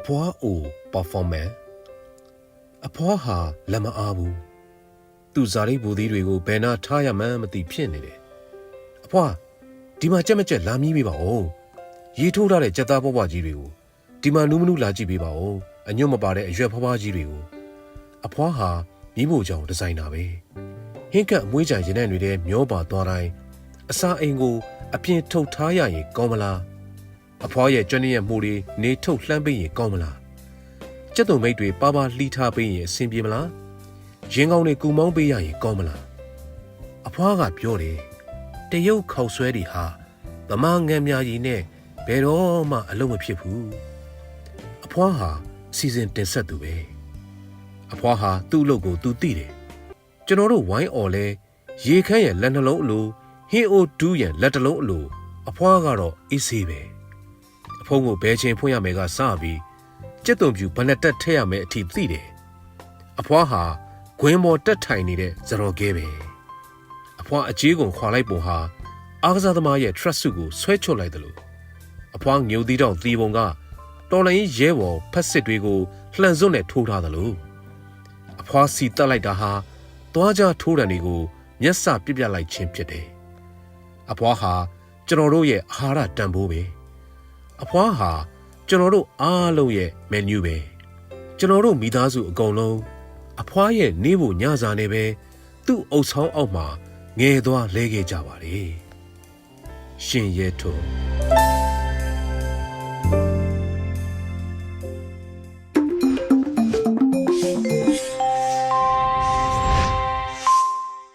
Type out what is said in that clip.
အဖွားအို performance အဖွားဟာလက်မအားဘူးသူဇာတိဘူသီးတွေကိုဘယ်နာထားရမှန်းမသိဖြစ်နေတယ်အဖွားဒီမှာကြက်မကြက်လာမီးပေးပါဦးရေထိုးထားတဲ့ကြက်သားပွားပွားကြီးတွေကိုဒီမှာနူးမနူးလာကြည့်ပေးပါဦးအညွတ်မပါတဲ့အရွက်ဖွားဖွားကြီးတွေကိုအဖွားဟာမိဖို့ကြောင့်ဒီဇိုင်နာပဲဟင်းကပ်အမွေးကြိုင်ရင်တဲ့တွေထဲမျောပါသွားတိုင်းအစာအိမ်ကို အပြင်ထုတ်ထားရရင်ကောင်းမလား အဖွားရဲ့ကျွမ်းရဲ့မှုတွေနေထုတ်လှမ်းပေးရင်ကောင်းမလားကျက်တုံမိတ်တွေပါပါလှီးထားပေးရင်အဆင်ပြေမလားရင်ကောင်းတွေကူမောင်းပေးရရင်ကောင်းမလားအဖွားကပြောတယ်တရုတ်ခောက်ဆွဲတွေဟာဗမာငံများကြီးနဲ့ဘယ်တော့မှအလုံးမဖြစ်ဘူးအဖွားဟာအစီစဉ်တင်ဆက်သူပဲအဖွားဟာသူ့အလုပ်ကိုသူသိတယ်ကျွန်တော်တို့ဝိုင်းអော်လဲရေခမ်းရဲ့လက်နှလုံးအလိုဟင်းအိုဒူးရဲ့လက်တစ်လုံးအလိုအဖွားကတော့အေးဆေးပဲ အဖုံးကိုဘယ်ချိန်ဖွင့်ရမယ်ကစပြီးကြက်တုံပြူဘယ်နဲ့တက်ထည့်ရမယ်အထိသိတယ်အဖွားဟာဂွင်းပေါ်တက်ထိုင်နေတဲ့ဇရော်ကဲပဲအဖွားအကြီးကုန်ခွာလိုက်ပုံဟာအားကစားသမားရဲ့ trust စုကိုဆွဲချွတ်လိုက်တယ်လို့အဖွားငြိုသီးတောင်သီပုံကတော်လိုင်းရဲဘော်ဖက်စစ်တွေကိုလှန်စွတ်နဲ့ထိုးထားတယ်လို့အဖွားစီတက်လိုက်တာဟာသွားကြထိုးတယ်တွေကိုမျက်စပြစ်ပြလိုက်ခြင်းဖြစ်တယ်အဖွားဟာကျွန်တော်တို့ရဲ့အာဟာရတန်ဖိုးပဲ အဖွားဟာကျွန်တော်တို့အားလုံးရဲ့မန်နူးပဲကျွန်တော်တို့မိသားစုအကုန်လုံးအဖွားရဲ့နေဖို့ညစာနေပဲသူ့အုပ်ဆောင်အောက်မှာငယ်သွားလဲခဲ့ကြပါလေရှင်ရဲထွန်း